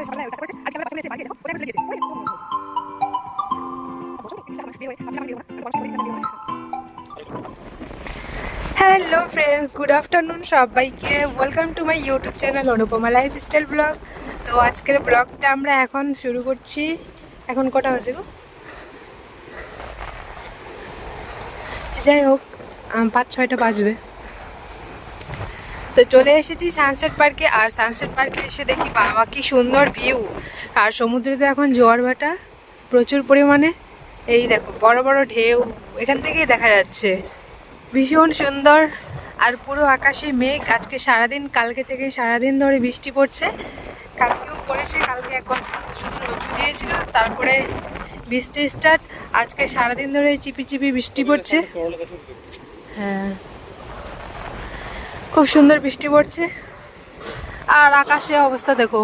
সকালে কাজ করেছে এসে ওটা হ্যালো ফ্রেন্ডস গুড আফটারনুন সবাইকে welcome to my YouTube channel Anupama lifestyle blog তো আজকের ব্লগটা আমরা এখন শুরু করছি এখন কটা বাজে গো যাই হোক পাঁচ ছয়টা বাজবে তো চলে এসেছি সানসেট পার্কে আর সানসেট পার্কে এসে দেখি, বাবা, কি সুন্দর ভিউ আর সমুদ্রেতে এখন জোয়ার ভাটা, প্রচুর পরিমাণে। এই দেখো, বড় বড় ঢেউ, এখান থেকেই দেখা যাচ্ছে। ভীষণ সুন্দর, আর পুরো আকাশে মেঘ। আজকে সারাদিন, কালকে থেকে সারাদিন ধরে বৃষ্টি পড়ছে। কালকেও পড়েছে, কালকে এখন শুধু রোদ্রু দিয়েছিল তারপরে বৃষ্টি স্টার্ট আজকে সারাদিন ধরে চিপি চিপি বৃষ্টি পড়ছে। হ্যাঁ। খুব সুন্দর বৃষ্টি পড়ছে। আর আকাশে অবস্থা দেখো।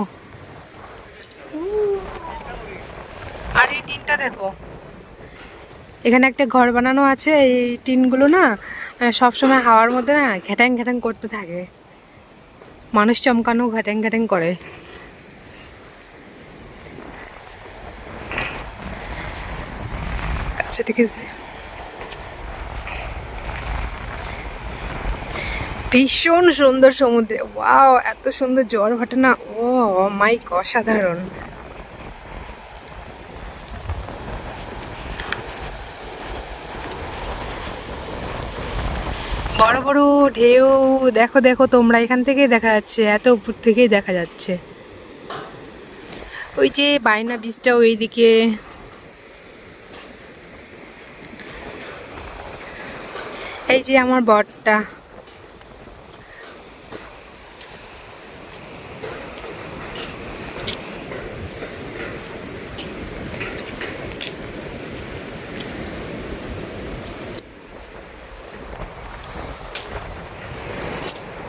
আর এই টিনটা দেখো। এখানে একটা ঘর বানানো আছে, এই টিনগুলো না সব সময় হাওয়ার মধ্যে না ঘ্যাটাং ঘ্যাটাং করতে থাকে। মানুষ চমকানো ঘ্যাটাং ঘ্যাটাং করে। কাছে থেকে ভীষণ সুন্দর সমুদ্রে। ওয়াও, এত সুন্দর জোয়ার ভাটা না ও মাইক অসাধারণ। বড় বড় ঢেউ, দেখো দেখো, তোমরা এখান থেকেই দেখা যাচ্ছে, এত উপর থেকেই দেখা যাচ্ছে। ওই যে বাইনা বীজটা ওইদিকে। এই যে আমার বরটা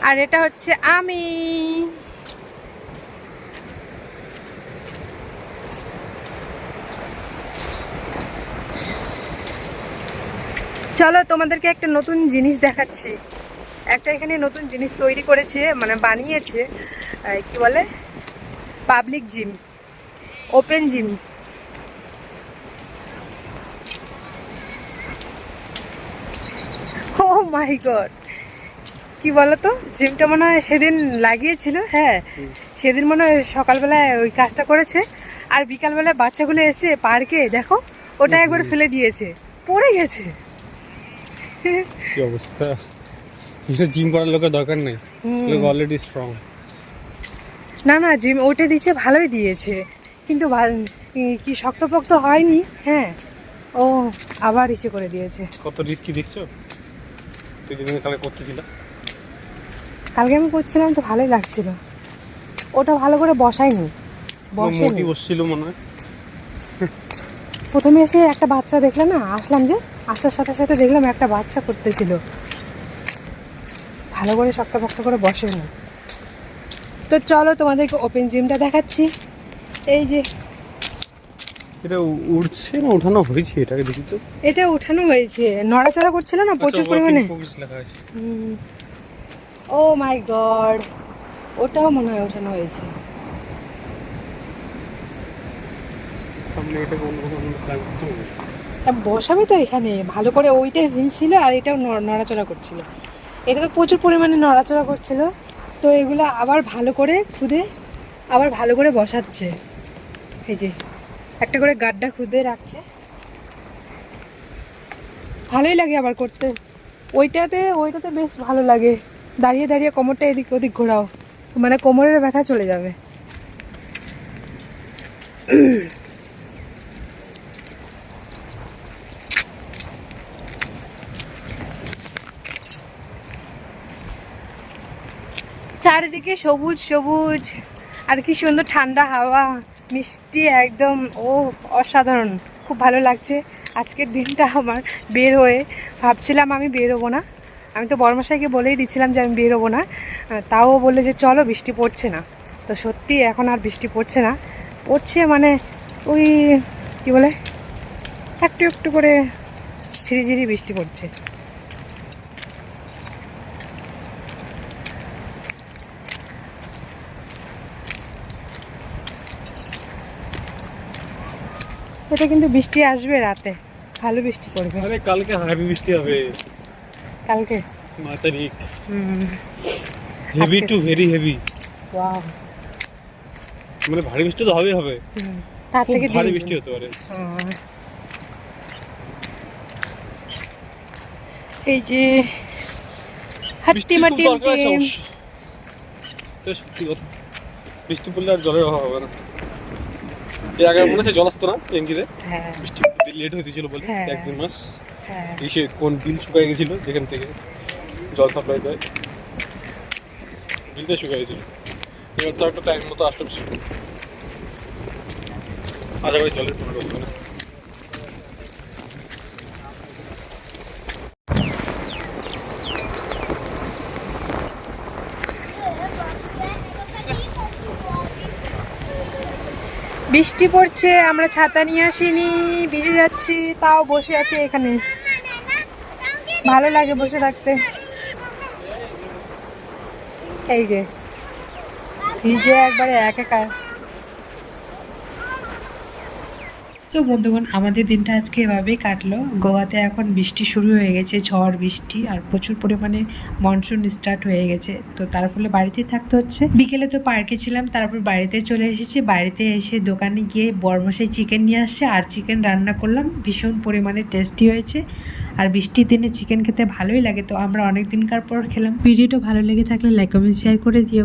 আর এটা হচ্ছে আমি। চলো তোমাদেরকে একটা নতুন জিনিস দেখাচ্ছি। একটা এখানে নতুন জিনিস তৈরি করেছে মানে বানিয়েছে কি বলে? Public gym, open gym. Oh my god কি বলতো? জিমটা মনে হয় সেদিন লাগিয়েছিল হ্যাঁ। সেদিন মনে হয় সকালবেলায় ওই কাজটা করেছে। আর বিকালবেলায় বাচ্চাগুলো এসে পার্কে দেখো ওটা একবার ফেলে দিয়েছে। পড়ে গেছে। কি অবস্থা? এটা জিম করার লোকের দরকার নেই। লোক অলরেডি স্ট্রং না না জিম ওটা দিয়েছে ভালোই দিয়েছে। কিন্তু কি- শক্তপোক্ত হয়নি হ্যাঁ। ও আবার ইসে করে দিয়েছে। কত রিস্কি দেখছ? তুই যেদিন কালে করতেছিল? কালকে আমি করছিলাম তো ভালোই লাগছিল। ওটা ভালো করে বসায়নি। বসেনি। বসছিল মনে হয়। প্রথমে এসে একটা বাচ্চা দেখলাম না আসলাম যে আসার সাথে সাথে দেখলাম একটা বাচ্চা করতেছিল। ভালো করে শক্তপোক্ত করে বসেনি। তো চলো তোমাদেরকে ওপেন জিমটা দেখাচ্ছি। এই যে। এটা উ- উড়ছে না ওঠানো হয়েছে এটাকে দেখি তো? এটা উঠানো হয়েছে। নড়াচড়া করছিল না প্রচুর আচ্ছা, পরিমাণে? working focus লেখা আছে ও মাই গড ওটাও মনে হয় ওঠানো হয়েছে। বসাবে তো এখানে ভালো করে ওইটাই হিলছিল আর এটাও নড়াচড়া করছিল। এটা তো প্রচুর পরিমাণে নড়াচড়া করছিল তো এগুলো আবার ভালো করে খুদে আবার ভালো করে বসাচ্ছে। এই যে একটা করে গাড্ডা খুদে রাখছে। ভালোই লাগে আবার করতে। ওইটাতে ওইটাতে বেশ ভালো লাগে। দাঁড়িয়ে দাঁড়িয়ে কোমরটা এদিক ওদিক ঘোরাও। মানে কোমরের ব্যথা চলে যাবে। চারিদিকে সবুজ সবুজ। আর কি সুন্দর ঠান্ডা হাওয়া, মিষ্টি একদম, ও, অসাধারণ। খুব ভালো লাগছে। আজকের দিনটা আমার বের হয়ে। ভাবছিলাম আমি বেরোবো না। আমি তো বর্মশাইকে বলেই দিচ্ছিলাম যে আমি বেরোবো না। তাও বললে যে চলো, বৃষ্টি পড়ছে না। তো সত্যি এখন আর বৃষ্টি পড়ছে না। পড়ছে মানে ওই, কি বলে, একটু একটু করে ঝিরিঝিরি বৃষ্টি পড়ছে। এটা কিন্তু বৃষ্টি আসবে রাতে। ভালো বৃষ্টি পড়বে। কালকে হাবি বৃষ্টি হবে। কালকে। ন তারিখ heavy to very heavy wow মানে ভারী বৃষ্টি তো হবেই হবে। তার থেকে ভারী বৃষ্টি হতে পারে। এই যে বৃষ্টি মাটি সত্যি কথা। বৃষ্টি পড়লে আর জলের অভাব হবে না। এর আগে মনে আছে জল আসতো না ট্যাঙ্কিতে? হ্যাঁ। বৃষ্টি লেট হয়েছিল বলে হ্যাঁ। এক দুই মাস। হ্যাঁ। এই কোন বিল শুকায় গেছিল যেখান থেকে জল সাপ্লাই দেয়। বিলটা শুকায় গেছিল। এবার তো একটা টাইম মতো আসলো আশা করি জলের প্রবলেম হবে না। বৃষ্টি পড়ছে আমরা ছাতা নিয়ে আসিনি ভিজে যাচ্ছি তাও বসে আছি এখানে। ভালো লাগে বসে থাকতে। এই যে ভিজে একবারে একাকার তো বন্ধুগণ, আমাদের দিনটা আজকে এভাবেই কাটলো। গোয়াতে এখন বৃষ্টি শুরু হয়ে গেছে, ঝড়, বৃষ্টি, আর প্রচুর পরিমাণে মনসুন স্টার্ট হয়ে গেছে। তো তার ফলে বাড়িতেই থাকতে হচ্ছে। বিকেলে তো পার্কে ছিলাম, তারপর বাড়িতে চলে এসেছি। বাড়িতে এসে দোকানে গিয়ে বরমশাই চিকেন নিয়ে আসছে, আর চিকেন রান্না করলাম। ভীষণ পরিমাণে টেস্টি হয়েছে। আর বৃষ্টির দিনে চিকেন খেতে ভালোই লাগে। তো আমরা অনেক দিনকার পর খেলাম। ভিডিওটা ভালো লেগে থাকলে লাইক কমেন্ট শেয়ার করে দিও।